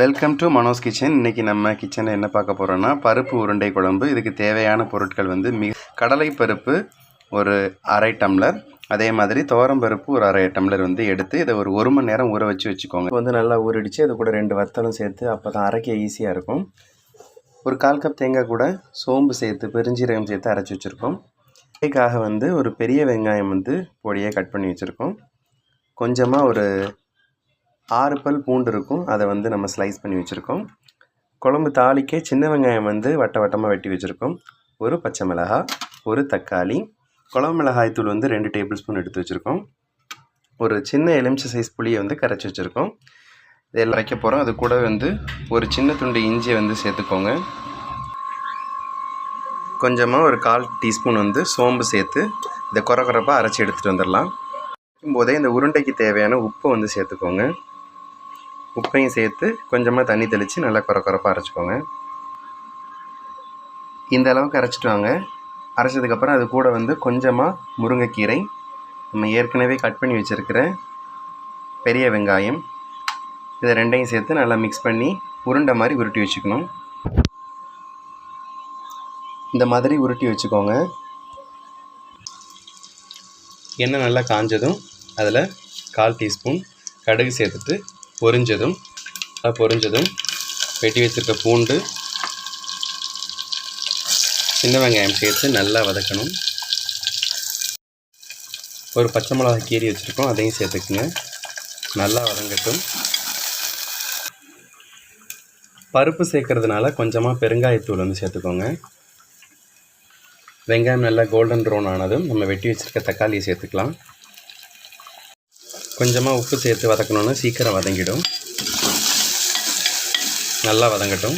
Welcome to Mano's kitchen இன்றைக்கி நம்ம கிச்சனில் என்ன பார்க்க போகிறோன்னா பருப்பு உருண்டை குழம்பு. இதுக்கு தேவையான பொருட்கள் வந்து மிக கடலை பருப்பு ஒரு அரை டம்ளர். அதே மாதிரி துவரம் பருப்பு ஒரு அரை டம்ளர் வந்து எடுத்து இதை ஒரு ஒரு மணி நேரம் ஊற வச்சு வச்சுக்கோங்க. இப்போ வந்து நல்லா ஊறிடுச்சு. அது கூட ரெண்டு வத்தலும் சேர்த்து அப்போ தான் அரைக்க ஈஸியாக இருக்கும். ஒரு கால் கப் தேங்காய் கூட சோம்பு சேர்த்து பெருஞ்சீரகம் சேர்த்து அரைச்சி வச்சுருக்கோம். இதுக்காக வந்து ஒரு பெரிய வெங்காயம் வந்து பொடியாக கட் பண்ணி வச்சுருக்கோம். கொஞ்சமாக ஒரு ஆறு பல் பூண்டு இருக்கும். அதை வந்து நம்ம ஸ்லைஸ் பண்ணி வச்சுருக்கோம். குழம்பு தாளிக்க சின்ன வெங்காயம் வந்து வட்ட வட்டமாக வெட்டி வச்சுருக்கோம். ஒரு பச்சை மிளகாய் ஒரு தக்காளி குழம்பு மிளகாய் தூள் வந்து ரெண்டு டேபிள் ஸ்பூன் எடுத்து வச்சுருக்கோம். ஒரு சின்ன எலுமிச்சை சைஸ் புளியை வந்து கரைச்சி வச்சுருக்கோம். இதெல்லாம் வைக்க போகிறோம் அது கூட வந்து ஒரு சின்ன துண்டு இஞ்சியை வந்து சேர்த்துக்கோங்க. கொஞ்சமாக ஒரு கால் டீஸ்பூன் வந்து சோம்பு சேர்த்து இதை குறை குறைப்பாக அரைச்சி எடுத்துகிட்டு வந்துடலாம். போதே இந்த உருண்டைக்கு தேவையான உப்பை வந்து சேர்த்துக்கோங்க. உப்பையும் சேர்த்து கொஞ்சமாக தண்ணி தெளித்து நல்லா குறை குறைப்பாக அரைச்சிக்கோங்க. இந்த அளவுக்கு அரைச்சிட்டு வாங்க. அரைச்சதுக்கப்புறம் அது கூட வந்து கொஞ்சமாக முருங்கைக்கீரை. நம்ம ஏற்கனவே கட் பண்ணி வச்சுருக்கிற பெரிய வெங்காயம். இதை ரெண்டையும் சேர்த்து நல்லா மிக்ஸ் பண்ணி உருண்டை மாதிரி உருட்டி வச்சுக்கணும். இந்த மாதிரி உருட்டி வச்சுக்கோங்க. எண்ணெய் நல்லா காஞ்சதும் அதில் கால் டீஸ்பூன் கடுகு சேர்த்துட்டு பொரிஞ்சதும் அது பொரிஞ்சதும் வெட்டி வச்சுருக்க பூண்டு சின்ன வெங்காயம் சேர்த்து நல்லா வதக்கணும். ஒரு பச்சை மிளகாய் கீரி வச்சுருக்கோம் அதையும் சேர்த்துக்குங்க. நல்லா வதங்கட்டும். பருப்பு சேர்க்கறதுனால கொஞ்சமாக பெருங்காயத்தூள் வந்து சேர்த்துக்கோங்க. வெங்காயம் நல்லா கோல்டன் ப்ரௌன் ஆனதும் நம்ம வெட்டி வச்சுருக்க தக்காளியை சேர்த்துக்கலாம். கொஞ்சமாக உப்பு சேர்த்து வதக்கணுன்னா சீக்கிரம் வதங்கிடும். நல்லா வதங்கட்டும்.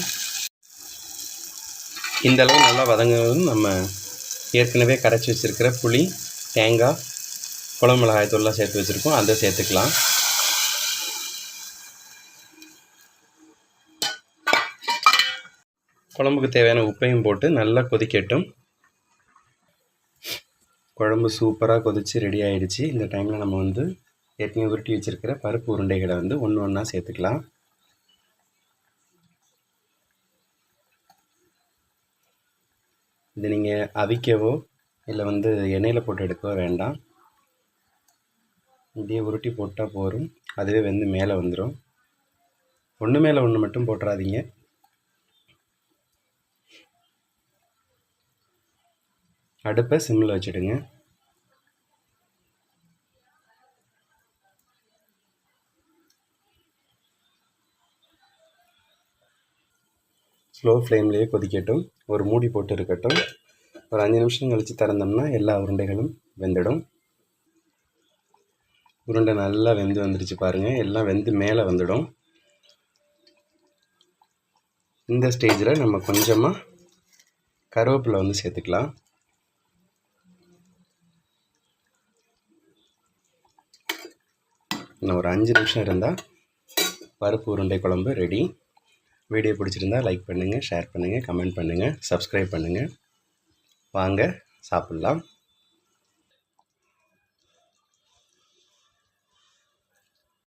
இந்த அளவு நல்லா வதங்கும் நம்ம ஏற்கனவே கரைச்சி வச்சுருக்கிற புளி தேங்காய் குழம்பு மிளகாய் தூள்லாம் சேர்த்து வச்சுருக்கோம். அதை சேர்த்துக்கலாம். குழம்புக்கு தேவையான உப்பையும் போட்டு நல்லா கொதிக்கட்டும். குழம்பு சூப்பராக கொதித்து ரெடி ஆகிடுச்சு இந்த டைமில் நம்ம வந்து ஏற்கனவே உருட்டி வச்சுருக்கிற பருப்பு உருண்டைகளை வந்து ஒன்று ஒன்றா சேர்த்துக்கலாம். இது நீங்கள் அவிக்கவோ இல்லை வந்து எண்ணெயில் போட்டு எடுக்கவோ வேண்டாம். இப்படியே உருட்டி போட்டால் போதும். அதுவே வந்து மேலே வந்துடும் ஒன்று மேலே ஒன்று மட்டும் போட்டுறாதீங்க. அடுப்பை சிம்மில் வச்சுடுங்க. ஸ்லோ ஃப்ளேம்லேயே கொதிக்கட்டும். ஒரு மூடி போட்டு இருக்கட்டும் ஒரு அஞ்சு நிமிஷம் கழித்து திறந்தோம்னா எல்லா உருண்டைகளும் வெந்துடும். உருண்டை நல்லா வெந்து வந்துடுச்சு பாருங்கள் எல்லாம் வெந்து மேலே வந்துடும். இந்த ஸ்டேஜில் நம்ம கொஞ்சமாக கருவேப்பிலை வந்து சேர்த்துக்கலாம். இன்னும் ஒரு அஞ்சு நிமிஷம் இருந்தால் பருப்பு உருண்டை குழம்பு ரெடி வீடியோ பிடிச்சிருந்தா லைக் பண்ணுங்கள் ஷேர் பண்ணுங்கள் கமெண்ட் பண்ணுங்கள் சப்ஸ்கிரைப் பண்ணுங்கள் வாங்க சாப்பிட்லாம்.